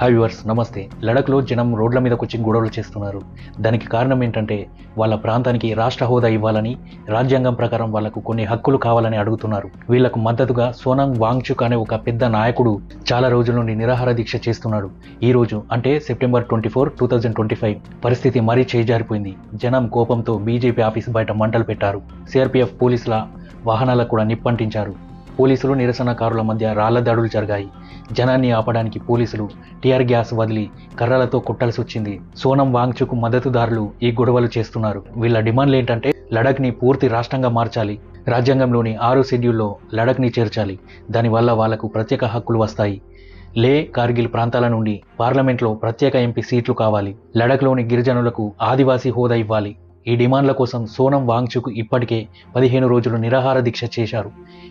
Hi viewers నమస్తే. లడఖ్లో జనం రోడ్ల మీదకి వచ్చి గొడవలు చేస్తున్నారు. దానికి కారణం ఏంటంటే వాళ్ళ ప్రాంతానికి రాష్ట్ర హోదా ఇవ్వాలని రాజ్యాంగం ప్రకారం వాళ్ళకు కొన్ని హక్కులు కావాలని అడుగుతున్నారు. వీళ్ళకు మద్దతుగా సోనాంగ్ వాంగ్చుక్ అనే ఒక పెద్ద నాయకుడు చాలా రోజుల నుండి నిరాహార దీక్ష చేస్తున్నాడు. ఈ రోజు అంటే September twenty four two thousand twenty five పరిస్థితి మరీ చేజారిపోయింది. జనం కోపంతో బీజేపీ ఆఫీస్ బయట మంటలు పెట్టారు. సిఆర్పీఎఫ్ పోలీసుల వాహనాలకు కూడా నిప్పంటించారు. పోలీసులు నిరసనకారుల మధ్య రాళ్ళ దాడులు జరిగాయి. జనాన్ని ఆపడానికి పోలీసులు టిఆర్ గ్యాస్ వదిలి కర్రలతో కొట్టాల్సి వచ్చింది. సోనం వాంగ్చుకు మద్దతుదారులు ఈ గొడవలు చేస్తున్నారు. వీళ్ళ డిమాండ్లు ఏంటంటే లడఖ్ని పూర్తి రాష్ట్రంగా మార్చాలి. రాజ్యాంగంలోని ఆరు షెడ్యూల్లో లడఖ్ని చేర్చాలి. దానివల్ల వాళ్ళకు ప్రత్యేక హక్కులు వస్తాయి. లే కార్గిల్ ప్రాంతాల నుండి పార్లమెంట్లో ప్రత్యేక ఎంపీ సీట్లు కావాలి. లడఖ్లోని గిరిజనులకు ఆదివాసీ హోదా ఇవ్వాలి. ఈ డిమాండ్ల కోసం సోనం వాంగ్చుకు ఇప్పటికే పదిహేను రోజులు నిరాహార దీక్ష చేశారు.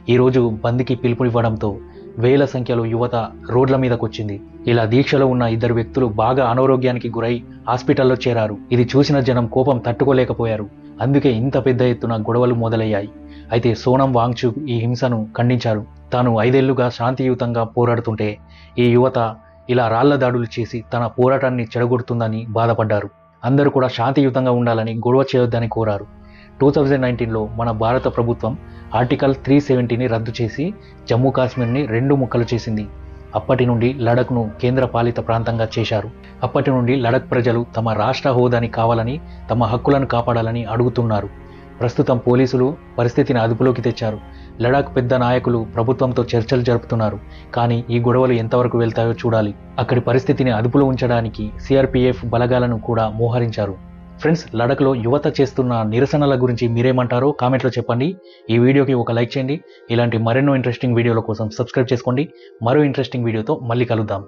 ఈరోజు బంద్కి పిలుపునివ్వడంతో వేల సంఖ్యలో యువత రోడ్ల మీదకొచ్చింది. ఇలా దీక్షలో ఉన్న ఇద్దరు వ్యక్తులు బాగా అనారోగ్యానికి గురై హాస్పిటల్లో చేరారు. ఇది చూసిన జనం కోపం తట్టుకోలేకపోయారు. అందుకే ఇంత పెద్ద ఎత్తున గొడవలు మొదలయ్యాయి. అయితే సోనం వాంగ్చుక్ ఈ హింసను ఖండించారు. తాను ఐదేళ్ళుగా శాంతియుతంగా పోరాడుతుంటే ఈ యువత ఇలా రాళ్ళ దాడులు చేసి తన పోరాటాన్ని చెడగొడుతుందని బాధపడ్డారు. అందరూ కూడా శాంతియుతంగా ఉండాలని గొడవ చేయొద్దని కోరారు. టూ థౌజండ్ నైన్టీన్లో మన భారత ప్రభుత్వం ఆర్టికల్ త్రీ సెవెంటీని రద్దు చేసి జమ్మూ కాశ్మీర్ని రెండు ముక్కలు చేసింది. అప్పటి నుండి లడఖ్ను కేంద్ర పాలిత ప్రాంతంగా చేశారు. అప్పటి నుండి లడఖ్ ప్రజలు తమ రాష్ట్ర హోదాని కావాలని తమ హక్కులను కాపాడాలని అడుగుతున్నారు. ప్రస్తుతం పోలీసులు పరిస్థితిని అదుపులోకి తెచ్చారు. లడాక్ పెద్ద నాయకులు ప్రభుత్వంతో చర్చలు జరుపుతున్నారు. కానీ ఈ గొడవలు ఎంతవరకు వెళ్తాయో చూడాలి. అక్కడి పరిస్థితిని అదుపులో ఉంచడానికి సిఆర్పిఎఫ్ బలగాలను కూడా మోహరించారు. ఫ్రెండ్స్ లడఖ్లో యువత చేస్తున్న నిరసనల గురించి మీరేమంటారో కామెంట్లో చెప్పండి. ఈ వీడియోకి ఒక లైక్ చేయండి. ఇలాంటి మరెన్నో ఇంట్రెస్టింగ్ వీడియోల కోసం సబ్స్క్రైబ్ చేసుకోండి. మరో ఇంట్రెస్టింగ్ వీడియోతో మళ్ళీ కలుద్దాం.